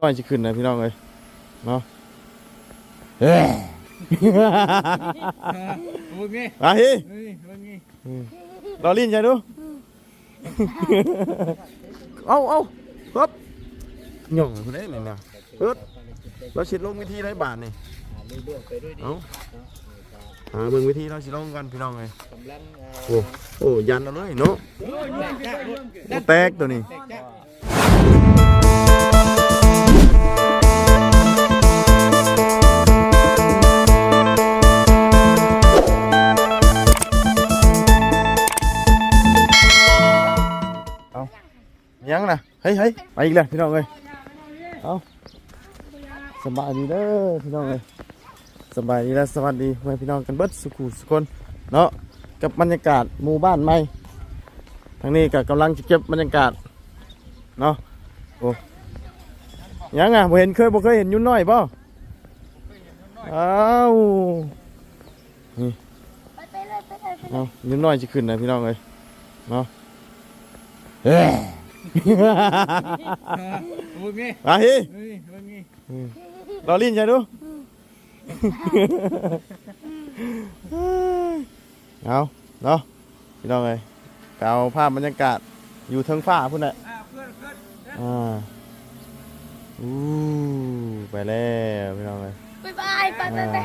น้อยจะขึ้นนะพี่น้องเลยเนาะเฮ้ยมึงไงมาฮิเฮ้ยมึงไงรอลิ้นใช่ดูเอาเอาฮึบหย่องคนนี้นี่นะปึ๊ดเราชิดลงวิธีไรบาทนี่เอาหาเบิ่งวิธีเราชิดลงกันพี่น้องเลยกำลังโอ้โอ้ยันเอาเลยเนาะโอ้ยแตกจ้าโอ้แตกตัวนี้ ยังนะเฮ้ยเฮ้ยไปอีกแล้วพี่น้องเลยเอาสบายดีเด้อพี่น้องเลยสบายดีและสวัสดีไว้พี่น้องกันเบิดสุขุสุคนเนาะกับบรรยากาศหมู่บ้านใหม่ทางนี้ก็กำลังจะเก็บบรรยากาศเนาะโอ้ยังอะบ่เห็นเคยบ่เคยเห็นยุ่นน้อยป่อ้าวไปไปเลยไปเลยไปเลยเอายุ่นน้อยจะขึ้นนะพี่น้องเลยเนาะ เฮ้ยมึงไงมาฮิเฮ้ยมึงไงรอลิ้นใช่ดูเอาเนาะพี่น้องเลยเอาภาพบรรยากาศอยู่เทิงฟ้าพุ่นแหละอ่าเพื่อนเพื่อนอ่าอู้ไปแล้วพี่น้องเลยไปไปไปไปไป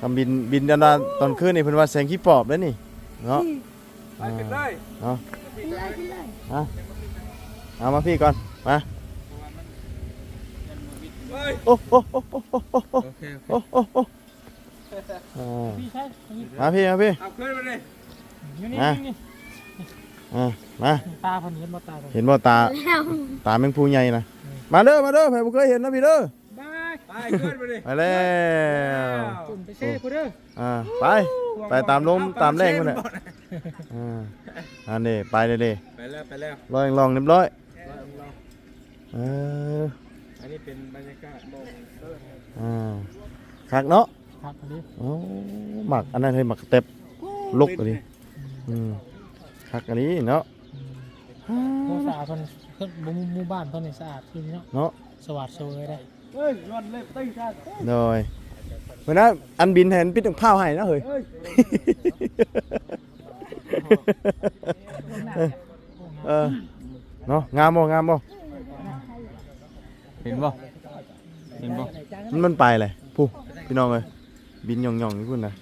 คำบินบินดานดานตอนคืนนี่เพิ่นว่าแสงขี้ปอบแล้วนี่เนาะไปกันเลยเนาะไปเลยไปเลย เอามาพี่ก่อน มา โอ้โอ้โอ้โอ้โอ้โอ้โอเคโอ้โอ้โอ้อ่ามาพี่ มาพี่เอาขึ้นไปเลยอยู่นี่อะนี่อ่ามา ตาเพันเห็นบ่ตาเพิ่นเห็นบ่ตา แล้วตาแมงพูใหญ่นะมาเด้อ มาเด้อใครบ่เคยเห็นนะพี่เด้อ บายไปขึ้นไปเลยไปแล้ว จุ่มไปเซ่กูเด้ออ่า ไป ไปตามลมตามแรงมันแหละอ่า อันนี้ไปเลยเด้ไปแล้วไปแล้วลอยลองเรียบร้อย เอออันนี้เป็นบรรยากาศมองเอออ่าคักเนาะครับอันนี้โอ้หมักอันนั้นให้หมักเต็บลุกอันนี้อืมคักอันนี้เนาะโมสะอาดเพิ่นเพิ่นบ่หมู่บ้านเพิ่นนี่สะอาดขึ้นเนาะเนาะสวัสดิ์สวยได้เฮ้ยรอนเล็บติ้งชาติโดยเมื่อนั้นอันบินเห็นปิดถึงผ้าให้นะเฮ้ยเฮ้ย เออเนาะงามบ่งามบ่ เห็นบ่เห็นบ่มันมันไปเลยผู้พี่น้องเลยบินหย่องๆนี่พุ่นนะ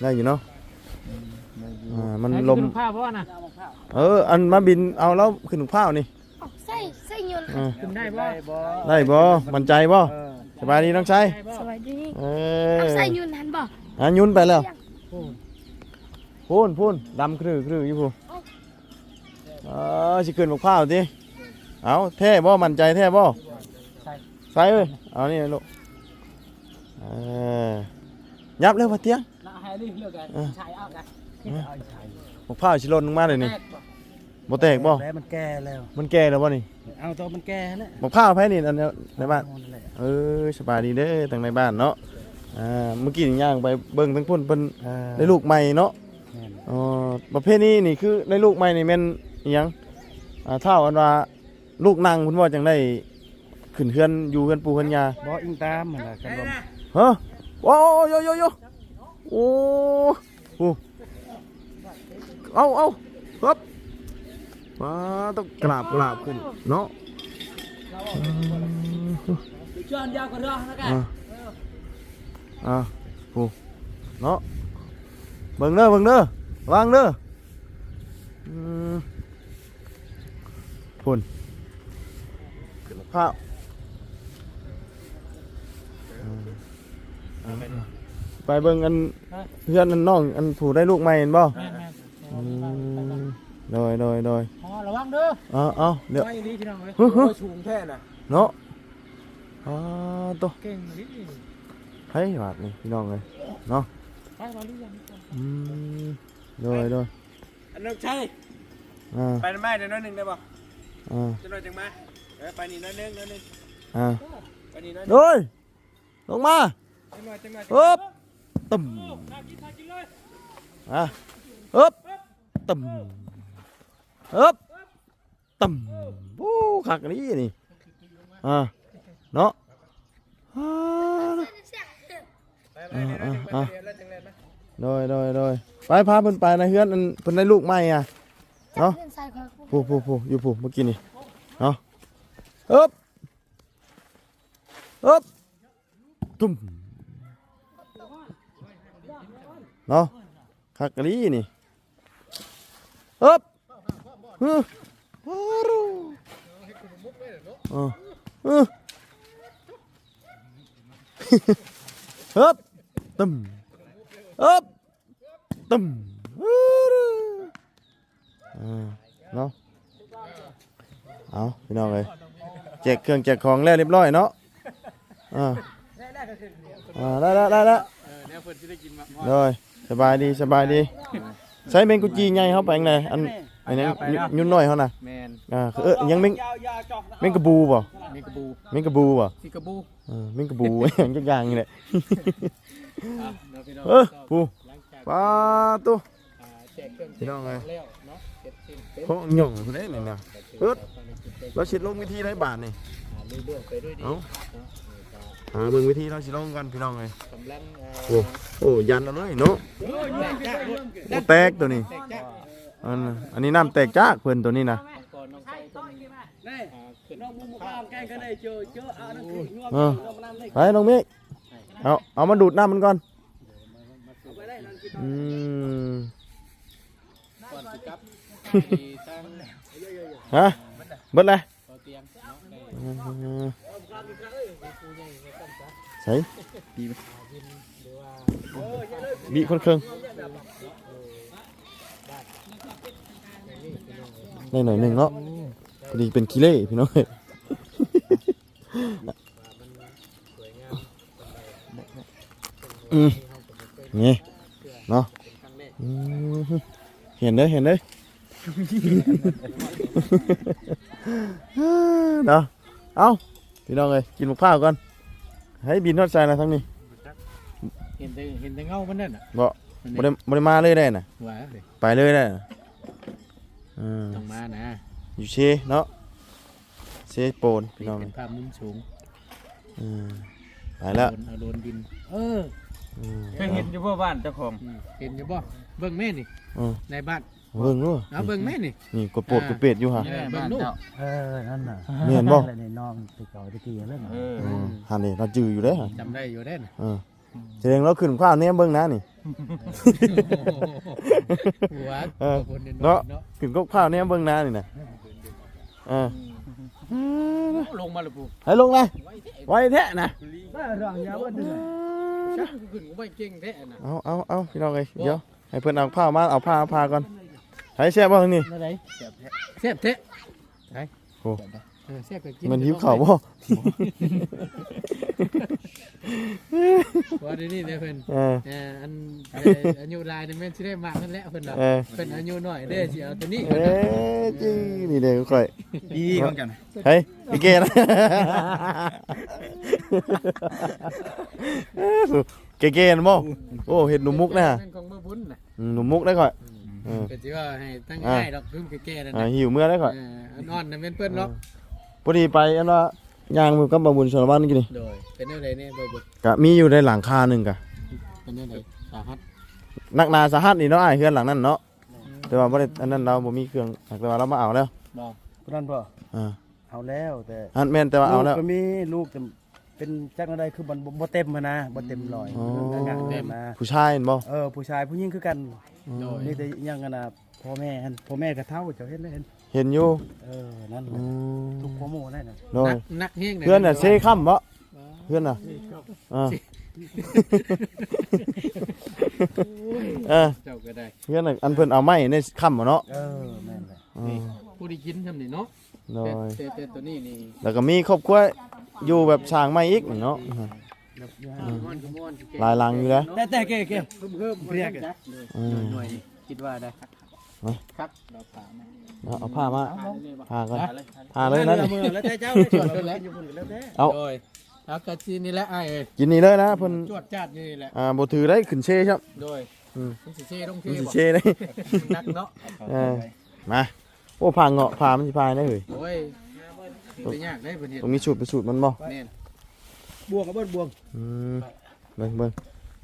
ได้อยู่เนาะอ่ามันลมผ้าเพราะว่าน่ะเอออันมาบินเอาแล้วขึ้นถึงผ้านี่เอาใส่ใส่ยนต์อ่าขึ้นได้บ่บ่ได้บ่มั่นใจบ่เออสบายดีน้องชายได้บ่สวัสดีเอเอาอใส่ยนต์หันบ่อะยุ่นไปแล้วโอ้พูนพูนดำครือครืออยู่พูเออสิขึ้นบักพร้าวติ เอาแท้บ่มั่นใจแท้บ่ใส่ใส่เว้ยเอานี่ลูกเออยับเร็วมาเตี้ยละให้รีบเลือกกันเออชายเอากันบักพร้าวสิหล่นลงมาเลยนี่บ่แตกบ่แล้วมันแก่แล้ว มันแก่แล้วบ่นี่ เอาตัวมันแก่แล้วบักพร้าวไผนี่อันเนี้ยในบ้านนั่นแหละเออสบายดีเด้อทางในบ้านเนาะ อ่า เมื่อกี้นี่ย่างไปเบิ่งทั้งพุ่นเพิ่นอ่าได้ลูกใหม่เนาะแม่นอ๋อประเภทนี้นี่คือได้ลูกใหม่นี่แม่นอิหยังอ่าเท่าอันว่า ลูกนางคุณว่าจังได้ขึ้นเฮือนอยู่เฮือนปู่เฮือนยาบ่อิงตามมันล่ะกันบ่ฮะโอ้โยโยโยโอ้โหเอาเอาครับมาต้องกราบกราบขึ้นเนาะจอนยาวกว่าเรื่องนะกันอ่าอ่าโอ้เนาะเบิ่งเด้อเบิ่งเด้อวางเด้ออืมพุ่น ขึ้นข้าวอืมอ่าไปเบิ่งอันเพื่อนอันน้องอันผู้ได้ลูกใหม่เห็นบ่แม่นแม่นอืมโดยโดยโดยอ๋อระวังเด้อเอาเอาเดี๋ยว ไว้ดีพี่น้องเอ้ยฮึฮึ สูงแท้น่ะเนาะอ่าตัวเก่งดิเฮ้ยบาดนี่พี่น้องเลยเนาะไปมาหรือยังอืมโดยโดยอันนั้นใช่อ่าไปได้เดี๋ยวน้อยหนึงได้บ่อ่าจะน้อยจังมา เออไปนี่น้อยหนึงน้อยหนึงอ่าไปนี่น้อยหนึงโดยลงมาจังหน่อยจังหน่อยฮึบตึมอะฮึบตึมฮึบตึมโอ้ขักอันนี้นี่อ่าเนาะอ่าอ่าอ่าอ่าโดยโดยโดยไปพาเพิ่นไปนะเฮือนอันเพิ่นได้ลูกใหม่อะเนาะเล่นใส่คอย ผู้ผู้ผู้อยู่ผู้เมื่อกี้นี่เนาะ เอ๊บเอ๊บตุ้มเนาะคักกะลีนี่เอ๊บฮึฮารูเออเออเอ๊บตึมเอ๊บตึมฮารูอ่าเนาะเอาพี่น้องเลย จกเครื่องแจกของแล้วเรียบร้อยเนาะอ่าอ่าได้แล้วได้แล้วเออเนี่ยเพิ่นสิได้กินมาเลยสบายดีสบายดีใช้เมงกุจีไงเขาไปยังไงอันอันนี้ยุ่นน้อยเขาน่ะแมนอ่าคือเออยังเมงเมงกระบูบ่มีกระบูเมงกระบูบ่สิกระบูเออเมงกระบูอย่างจักอย่างนี่แหละอะเนาะพี่น้องเออปูหลังจากปลาตัวอ่าแจกเครื่องพี่น้องเอ้ยแล้วเนาะเสร็จสิ้นเป็นเขาหย่องคนนี้นี่นะเอิด เราชิดลงวิธีไรบาทนี่อ่าเรื่อยๆไปด้วยดีเอ้าเนาะนี่ก็หาเบิ่งวิธีเราชิลงกันพี่น้องเลยกำลังเอ่อโอ้โอ้ยันเอาเลยเนาะแตกจ้าด้วยโอ้แตกตัวนี้แตกจ้าอันอันนี้น้ำแตกจากเพิ่นตัวนี้นะก่อนน้องไส้ต้องอ่าขึ้นน้องมุมข้างแกงกันได้เจอเจอเอานั่นคืองวงเออน้องน้ำได้ไปน้องเมฆเอาเอามาดูดน้ำมันก่อนไปได้นั่นกินอืมก่อนสิครับที่ตั้งฮะ เบิดเลยต่อเตียงเนาะได้อืมใส่บีคนเครื่องได้หน่อยหนึ่งเนาะพอดีเป็นกิเล่พี่น้องเอ้ยอืมนี่เนาะอืมเห็นเด้อเห็นเด้อ เนาะเอาพี่น้องเลยกินมะพร้าวก่อนให้บินทอดใจนะทั้งนี้เห็นแต่เห็นแต่เงามันนั่นน่ะบ่บ่ได้บ่ได้มาเลยได้น่ะว่าเลยไปเลยได้น่ะอืมต้องมานะอยู่เชเนาะเชโปนพี่น้องเป็นภาพมุมสูงอืมไปแล้วโดนเอาโดนดินเอออืมเคยเห็นอยู่พ่อบ้านเจ้าของอืมเห็นอยู่บ่เบิ่งแม่นี่อืมในบ้าน เบิ่งดูเอาเบิ่งแม่นี่นี่กดโปดกดเป็ดอยู่ฮะเออเบิ่งลูกเออ นั่นน่ะเห็นบ่ในน้องติเก่าตะกี้เล่นน่ะเอออืมหันนี่เราจืออยู่เด้อจำได้อยู่ได้น่ะเออแสดงเราขึ้นข้าวเนี่ยเบิ่งนะนี่ หัวเออ คนเนาะเนาะเนาะขึ้นก็ข้าวเนี่ยเบิ่งนะนี่นะเออลงมาและปูให้ลงเลยไว้แท้นะได้รองยาวว่าเดือชักขึ้นกูไม่เก่งแท้น่ะเอาเอาเอาพี่น้องเลยเดี๋ยวให้เพื่อนเอาผ้ามาเอาผ้าเอาผ้าก่อน ให้แช่บ่ทางนี้นั่นไหนแซ่บแท้ใช่โอ้เออแซ่บก็กินมันหิวข้าวบ่ว่าเดี๋ยวนี้เนี่ยเพิ่นเออเอ่ออันเอ่ออายุหลายนี่แม่นสิได้มากนั่นแหละเพิ่นน่ะเออเพิ่นอายุน้อยเด้อสิเอาตัวนี้เอ้ยจีนี่เด้อค่อยดีของกันเฮ้ยไอ้เกนะเก๋ๆนะบ่โอ้เห็ดหนุ่มมุกนะแม่นของบ่บุญน่ะอืมหนุ่มมุกได้ค่อย เออก็สิว่าให้ตั้งง่ายดอกคือแก่ๆนั่นอ่าน่ะหิวเมื่อได้ค่อยเอออันอ่อนน่ะแม่นเพิ่นเนาะพอดีไปอันว่าย่างมือกับบ่บุญชนบ้านนี่กินนี่โดย เป็นแนวใดเนี่ยบ่บุญก็มีอยู่ในหลังคาหนึงกะเป็นแนวใดสาหัสนักนาสาหัสนี่เนาะอ้ายเฮือนหลังนั้นเนาะแต่ว่าบ่ได้อันนั้นเราบ่มีเครื่องแต่ว่าเรามาเอาแล้วบ่นั่นป่ะอ่าเอาแล้วแต่อันแม่นแต่ว่าเอาแล้ว ลูกก็มีลูกแต่ เป็นจักรอะไรคือมันบ่บ่เต็มหั้นนะบ่เต็มร้อยอ๋องานเต็มนะผู้ชายเห็นบ่ เออผู้ชายผู้หญิงคือกันโดยนี่แต่อิหยังกันนะพ่อแม่หั่นพ่อแม่ก็เท่าเจ้าเห็นเลยเห็นเห็นอยู่เออนั่นอืน่ะมทุกพ่อโมได้น่ะโดยนักนักเฮงเพื่อนน่ะเซค่ำบ่เพื่อนน่ะอ่าเออเจ้าก็ได้เพื่อนน่ะอันเพิ่นเอาไม้ในค่ำบ่เนาะเออแม่นแหละอืมผู้ที่กินทำนี่เนาะโดแต่ยแต่แต่ตัวนี้นี่แล้วก็มีครอบครัว อยู่แบบสร้างไม้อีกเนาะม่อนก็ม่อนหลายหลังอยู่แล้ว แต่แต่เก๋เก๋เพิ่มเพิ่มเรียกจ้ะอืมหน่วยนี่คิดว่าได้ครับเราถามเอาเอาผ้ามาเอาเลยบ่ผ้าก่อนเอาเลยผ้าเลยนั่นมือแล้วแต่เจ้าได้จวดแล้วอยู่พุ่นแล้วแต่เอาโดยเอากระชีนี่แหละไอ้ายเอ้ยกินนี่เลยนะเพิ่นจวดจาดนี่แหละอ่าบ่ถือได้ขึ้นเชครับโดยอืมมันสิเช่ต้องมันเช่สิบ่เชได้นักเนาะเออมาโอ้ผ้าเงาะผ้ามันสิพายได้เฮ้ยโอ้ย ไปยากได้เพิ่นเฮ็ดตรงนี้สูตรไปสูตรมันบ่แม่นบวงกับเบิ้ลบวงอืมเบิ่งเบิ่ง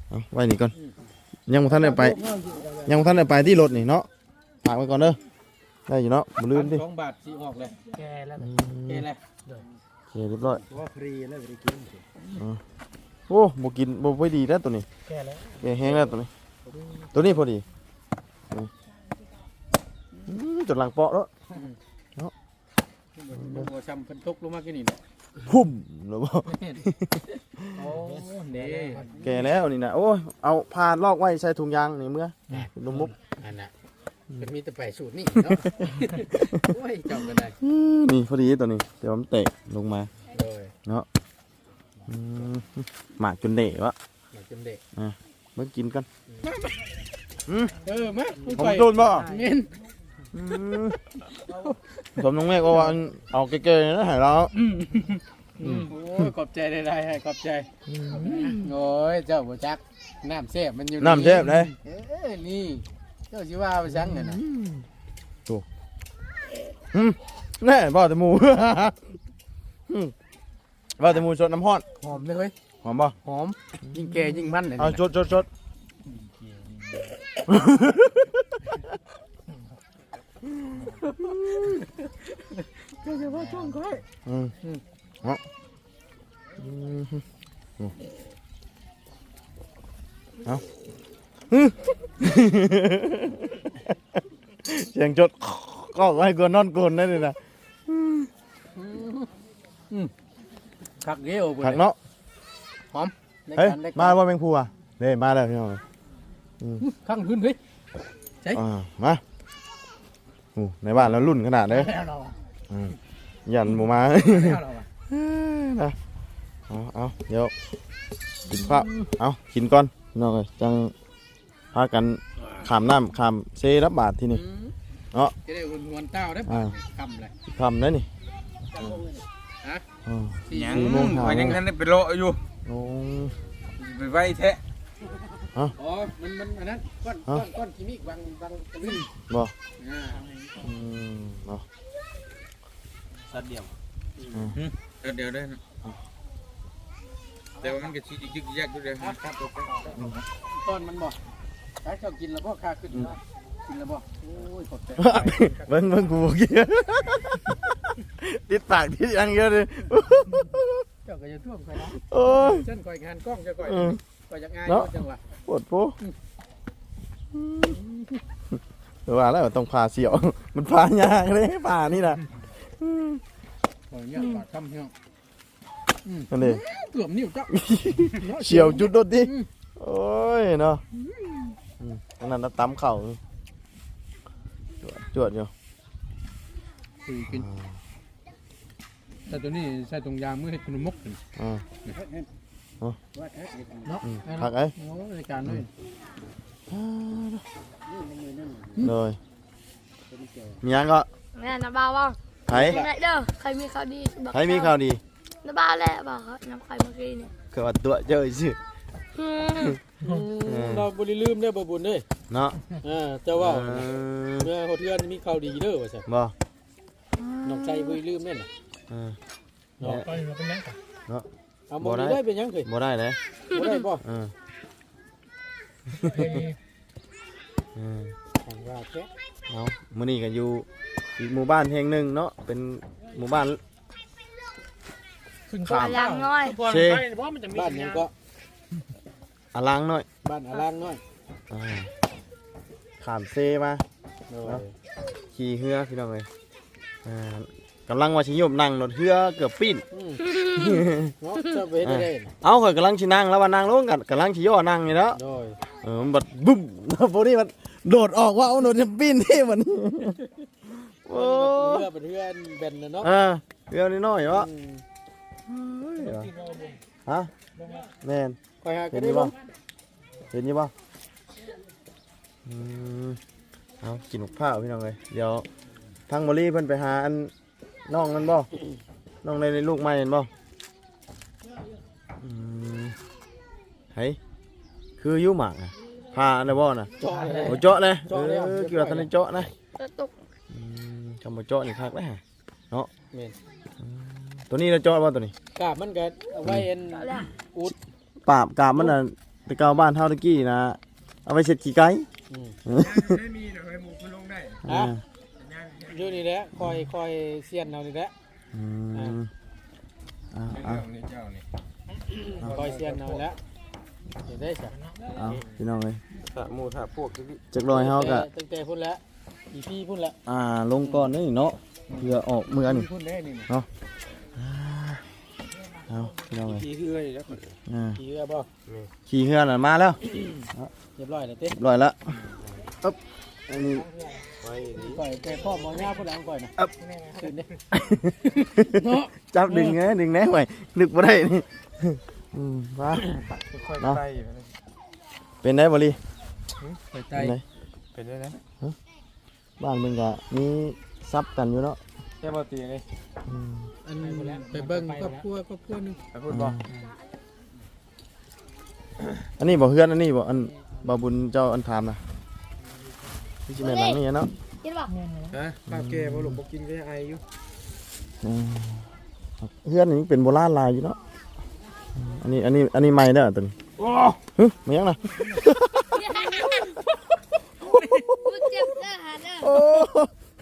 เอาไว้นี่ก่อน ยังบ่ทันได้ไป ยังบ่ทันได้ไปที่รถนี่เนาะฝากไว้ก่อนเด้อ ได้อยู่เนาะบ่ลืมดิสองบาทสิออกเลยแกแล้วอืเฮ็มดเลยโอเคเรียบร้อยว่าฟรีแล้วไม่ได้กินโอ้บ่กินบ่ค่อยดีแล้วตัวนี้แกแล้วแกแห้งแล้วตัวนี้ ตัวนี้พอดีอืมอืมจนหลังเปาะแล้ว บ่ช้ำเพิ่นตกลงมากินนี่พุ่มแล้วบ่โอ้เด้แกแล้วนี่นะโอ้ยเอาพาลอกไว้ใส่ถุงยางนี่เมื่อลมมุกอันน่ะมันมีแต่ไปสูตรนี่เนาะโอ้ยเจ้าก็ได้อืมนี่พอดีตัวนี้เดี๋ยวมันเตะลงมาเลยอืมหมากจนเดะวะมาจนเด็กเมื่อกินกันเออมาผมโดนบ่เงิน อืมผมน้องแม่ก็ว่าเอาเก๋ๆนะให้เราโอ้ยขอบใจได้ๆให้ขอบใจโอ้ยเจ้าบ่จักน้ำแซ่บมันอยู่น้ำเชฟเลยเอ้ยนี่เจ้าสิว่าไปซังเนี่ยนะแน่บ่แต่หมูอืมบ่แต่หมูสดน้ำห้อนหอมเลยเว้ยหอมบ่หอมยิ่งแก่ยิ่งมันเลยเอาสดสดสด ก็จะว่าช่อืมเอาอืมเอาอืมเสียงจดก็ให้กวนนอนกวนนั่นนี่นะคักเดียวผักเนาะในเฮ้ยมาว่าแมงพูอะเด้มาแล้วพี่น้องข้างขึ้นเฮ้ยอ่มา อ้ในบ้านเรารุ่นขนาดเลยแล้วเราอะอืมยันหมูมา แล้วเราอะนะเอาเอาเดี๋ยวกินข้าวเอากินก่อนน้องเอ้ยจังพากันขามน้ำขามเซรับบาทที่นี่อืมเนาะจะได้หุ่นหวนเต้าได้อ่าป่ะคำเลยทำได้นี่ฮะอ่าสี่ยังสี่โมงหาข่อยยังทันได้ไปโลอยู่โอ้ ไปไว้แท้อ๋อ มันมันอันนั้นก้อนก้อนก้อนกิมิกบางบางตะลึงบ่อ่า อืมเนาะสัตว์เดียวเดี๋ยวเดี๋ยวได้นะแต่ว่ามันก็ชี้ยึกยักอยู่เด้อครับครับตอนมันบอกถ้าเจ้ากินแล้วบ่ค่าขึ้นนะกินแล้วบ่โอ้ยขอบใจเบิ่งเบิ่งกูเมื่อกี้ติดปากติดอันเยอะเลยเจ้าก็จะท่วมใครนะโอ้ยฉันคอยงานกล้องเจะคอยอืมคอยจากงานเนาะจังหวะปวดโพเดี๋ย วว่าแล้วต้องพาเสี่ยว มันพายากเลยป่านี่นะคอยเนี่ยปากคำเฮียนั่นเองเกือบนิ้วเจ้าเฉียวจุดโดดดิโอ้ยเนาะอืมอันนั้นน่ะตำเข่าจวดจวดอยู่คือกินแต่ตัวนี้ใส่ตรงยางมือให้ขนมมกขึ้นอ่าเนาะอืมพักไอ้โอ้รายการด้วย เลยมียังก็แม่น้ำบาวว่าไผไหนเด้อใครมีข่าวดีบอกไผมีข่าวดีน้ำบาวแหละบอกเขาน้ำใครเมื่อกี้เนี่ยคือว่าตัวเจอสิอืมเราบริลืมได้บ่บุญเด้ยเนาะอ่าเจ้าว่าเออเมื่อเขาเทือนมีข่าวดีเด้อว่าซั่นบ่น้องใจบริลืมแม่นน่ะเออเนาะก็อยู่เป็นยังไงเอาบ่ได้เป็นหยังเคยบ่ได้เลยบ่ได้บ่เออเฮ้ยเออทางว่าแค่เอามื้อนี้ก็อยู่อีกหมู่บ้านแห่งหนึ่งเนาะเป็นหมู่บ้าน ขึ้นครับยังน้อยก่อนไปเพราะมันจะมีบ้านหยังก็อลังหน่อยบ้านอาลางน้อยอ่าขามเซมาโอ้ยขี่เรือพี่น้องเลยอ่ากำลังว่าชิโยมนั่งรถเรือเกือบปิ้น อืมเนาะเจ้าไปเฮ็ดได้น่ะเอาข่อยกำลังชินั่งแล้วว่านั่งลงกันกำลังชิย่อนั่งนี่แล้วโดย เออมันบัดบุ้มพวกนี้มันโดดออกว่าเอาโดดจะปิ้นที่มันโอ้เรือเป็นเรือแบนน่ะเนาะอ่าเรือนิดหน่อยวะอืมฮะแม่นคอยหาก็เห็นได้ยี่บ่ป่ะเห็นยี่ป่ะอืมเอากินหมกข้าวพี่น้องเลยเดี๋ยวทางบรีเพิ่นไปหาอันน้องนั่นบ่น้องในในลูกไม้เห็นบ่อืมเฮ้ย คืออยุ่หมากอะพาอันนั้นบ่น่ะเจาะเลย โอ้เจาะเลยเจาะเลยเออเกี่ยวกับทันได้เจาะนะกระตุกอืมคำว่าเจาะนี่คักแล้วฮะแม่นตัวนี้เราเจาะว่าตัวนี้กาบมันก็เอาไว้เอ็นเอาแล้วอุดปราบกาบมันน่ะแตะเกาบ้านเฮาตะกี้นะเอาไว้เช็ดขี้ไก่ไม่มีนะให้หมูคุณลงได้อ่าอยู่นี่แหละคอยคอยเสียนเอานี่แหละอืมอ่าในอ่า เรื่องนี้เจ้านี่คอยเสียนเอาแล้ว เห็นได้สิเอาพี่น้องเอ้ยถ้าหมูถ้าพวกที่จักหน่อยเฮาก็ตั้งแต่พุ่นแล้วอีพี่พุ่นแล้วอ่าลงก่อนนี่เนาะเพื่อออกเมือนี่พุ่นได้นี่เอาพี่น้องเอ้ยที่คือเอ้ยแล้วอ่าขี่เรือบ่ขี่เฮือนน่ะมาแล้วเรียบร้อยแล้วเต้เรียบร้อยแล้วอึ๊บอันนี้ไว้นี่ก่อยแต่พ่อหมอหน้าพุ่นหลังก่อยนะอึ๊บขึ้นเด้จับดึงไงดึงแน่ไว้นึกบ่ได้นี่ อืมว่าค่อยเนาะไต่เป็นได้บ่ลีไปไตเป็นไดเป็นได้นะบ้านมึงก็มีซับกันอยู่เนาะแค่บ่ตีไงอืมอันไปเบิ่งครอบครัวครอบครัวหนึงไปพูดบ่อันนี้บ่เฮือนอันนี้บ่อันบ่บุญเจ้าอันถามนะที่สิแม่นหลังนี่เนาะยินบอกฮะข้าวแก่บ่หลงบ่กินก็ยังไออยู่อืมเฮือนนี่เป็นโบราณหลายอยู่เนาะ อืมอันนี้อันนี้อันนี้ใหม่เด้อตัวนี้หึไม่ยังนะกูเจ็บเด้อหาเด้อโอ้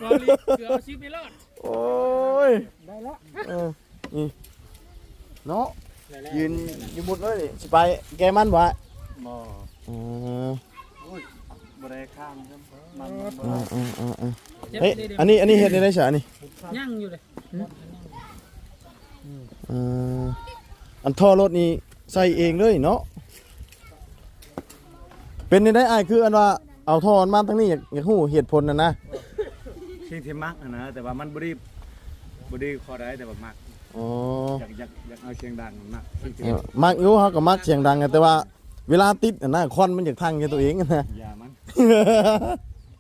รอลีเกือเอาชิปไปรอดโอ้ยได้แล้วเออนี่เนาะยืนอยู่บุดเลยนี่สิไปแกมันบ่บ่อือบ่ได้ข้ามครับมันอืออืออืออือเจ็บเฮ้ยดีอันนี้อันนี้เฮ็ดได้ได้ฉะนี่ๆย่างอยู่เลยเออ อันท่อรถนี่ใส่เองเลยเนาะเป็นได้อ้ายคืออันว่าเอาท่อมันมาทางนี้อยากอยากฮู้เหตุผลน่ะนะสิ่งที่มักอะนะแต่ว่ามันบ่ได้บ่ได้ขอได้แต่ว่ามักอ๋ออยากอยากอยากเอาเสียงดังมันมักสิ่งที่เออมักอยู่เฮาก็มักเสียงดังอะแต่ว่า เวลาติดอะนะควันมันอยากทางแกตัวเองอะนะ อย่ามัน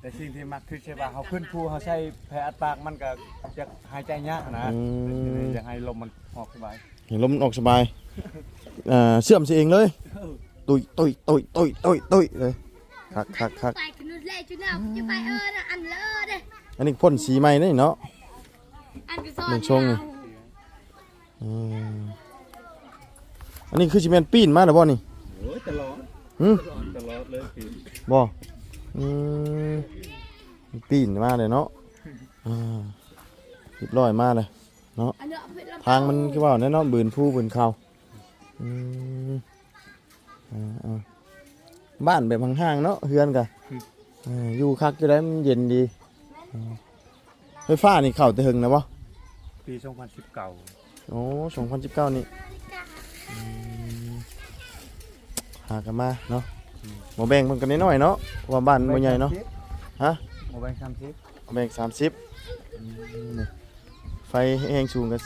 แต่สิ่งที่มักคือใช่ป่ะเขาขึ้นภูเขาใช้แผลอัดปากมันก็อยากหายใจยากนะอืม อยากให้ลมมันออกสบายเห็นลมมันออกสบายเอ่อเชื่อมสิเองเลยตุยตุยตุยตุยตุยตุยเลยคักคักคักไปกันนู่นเลยจุดน่ะจะไปเออนะอันเลอะเด้อันนี้พ่นสีใหม่นี่เนาะ อันก็ซ่อนหนึ่งช่วงนี่ อืมอันนี้คือสิแม่นปีนมาแล้วบ่นี่โอ้ยตลอดหึตลอดเลยคือบ่ อืมปีนมาเลยเนาะอ่าเรียบร้อยมาเลยอันเนี้ยเผ็ดลำทางมันคือว่าแน่เนอนบืนผู้บืนเขาอืมอ่าอ่าบ้านแบบห่างๆเนาะเฮือนกะอ่าอยู่คักจะได้มันเย็นดีอ่าไฟฟ้านี่เข้าแต่หึงนะบ่ปี2019โอ้สองพันสิบเก้านี่อืมหากันมาเนาะ หมแบ่งมันกันน้อยๆเนาะเพราะว่าบ้านบ่ใหญ่เนาะ ฮะบ่แบ่ง30แบ่งสามสิบไฟแห้งสูงกัน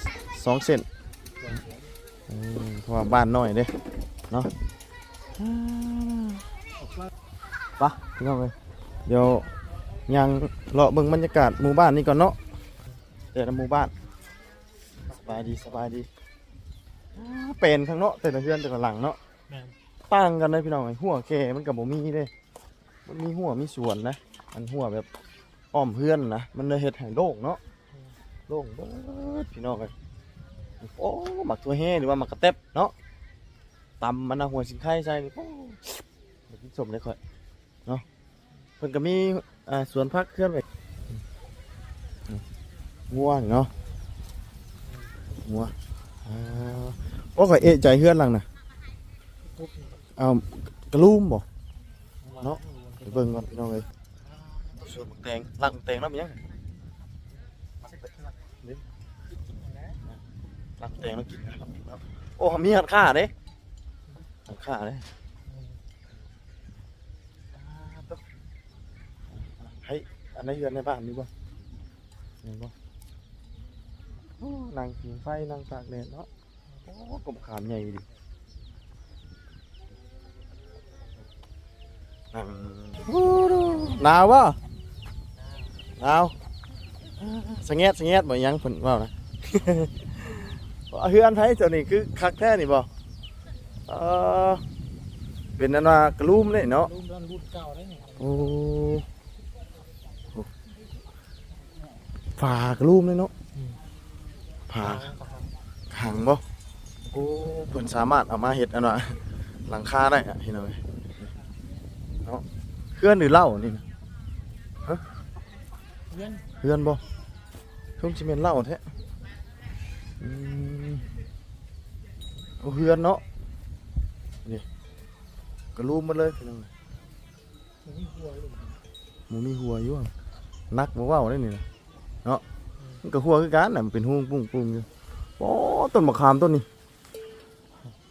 สองเส้นอืมเพราะว่าบ้านน้อยเด้เนาะไปะพี่น้องเลยเดี๋ยวยังเลาะเบิ่งบรรยากาศหมู่บ้านนี่ก่อนเนาะแต่ละหมู่บ้านสบายดีสบายดีอ่าเป็นข้างเนาะแต่ละเรือนแต่ละหลังเนาะ แม่น ต่างกันเลยพี่น้องไอ้หัวแกมันกับบ่มีเด้มันมีหัวมีสวนนะ อันหัวแบบอ้อมเพื่อนนะ มันเลยเฮ็ดให้โล่งเนาะโล่งเบิดพี่น้องเลยโอ้หมักตัวแห่หรือว่าหมักกระเต็บเนาะตำมันนะหัวสิงไข่ใส่โอ้เลยวกินสมได้ค่อยเนาะเพิ่นก็มีอ่าสวนพักเคลื่อนไว้งัวนี่เนาะงัวอ่าโอ้ข่อยเอะใจเฮือนหลังน่ะ เอากระลุมบ่เนาะไปเบิ่งก่อนพี่น้องเลยส่วนบักแตงลักบักแตงแล้วมันยังลักบักแตงแล้วกินนะครับโอ้มีหัดข่าเด้หัดข่าเด้ให้อันไหนเฮือนในบ้านนี่บ่นี่บ่นั่งผิงไฟนั่งตากแดดเนาะโอ้กบขามใหญ่ดิ หนาวบ่หนาวสงเงดสงเงดบ่ยังเพิ่นเว้านะเฮือนไผตัวนี้คือคักแท้นี่บ่เออเป็นอันว่ากระลุมเลยเนาะรุ่นรุ่นรุ่นเก่าได้นี่โอ้โอ้ฝากระลุมเลยเนาะฝาถังบ่โอ้เพิ่นสามารถเอามาเฮ็ดอันว่าหลังคาได้อะพี่น้อง เอ้ยเนาะเพื่อนหรือเหล้านี่นะเงินเพื่อนบ่ช่วงสิเป็นเหล้าแท้อืมเอาเพื่อนเนาะนี่ก็รูมมาเลยพี่น้องเอ้ยมีหัวลูกหมูมีหัวอยู่อะนักบ่เว้าได้นี่นะเนาะมันก็หัวคือกันน่ะมันเป็นหูปุ้งปุ้งอยู่โอ้ต้นมะขามต้นนี้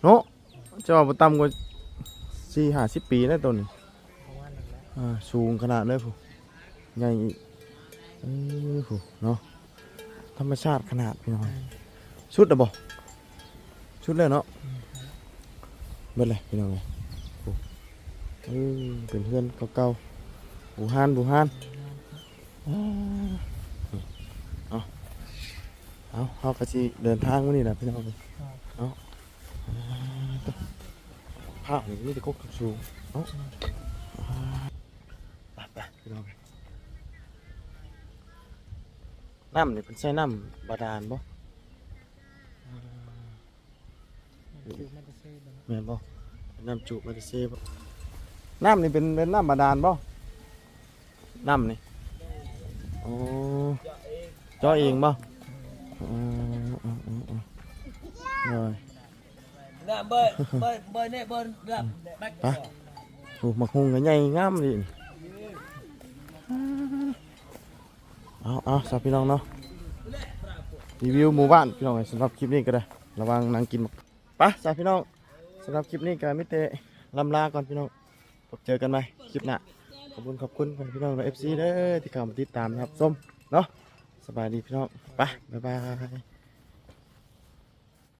เนาะจะว่าบ่ต่ำกว่า4 50ปีแล้วต้นนี้ สูงขนาดเลยผู้ใหญ่อีกเออผู้เนาะธรรมชาติขนาดพี่น้องชุดอะบ่ชุดเลยเนาะเบิดเลยพี่น้องเลยผู้เออเป็นเพื่อนเก่าๆบูฮานบูฮานอ่าเอาเอาเขาก็สิเดินทางวันนี้แหละพี่น้องเลยเอาอ่าตัวภาพนี่มีแต่กสูงเอา พี่น้องน้ำนี่เป็นใช้น้ำบาดาลบ่คือมันจะเซ่บนะแม่นบ่เป็นน้ำจุมาเลเซียบ่น้ำนี่เป็นเป็นน้ำบาดาลบ่น้ำนี่โอ้เจาะเองบ่อืมอืมอืมอืมเลย Nè bơi bơi bơi nè bơi đập bách ไปโอ้มักฮุงก็ใหญ่งามดิ เอาเอาสับพี่น้องเนาะรีวิวหมู่บ้านพี่น้องสำหรับคลิปนี้ก็ได้ระวังนางกินไปสำหรับพี่น้องสำหรับคลิปนี้ก็ไม่เตะลำลาก่อนพี่น้องพบเจอกันใหม่คลิปหน้าขอบคุณขอบคุณพี่น้องเอฟซีเด้อที่เข้ามาติดตามนะครับส้มเนาะสบายดีพี่น้องไปบ๊ายบาย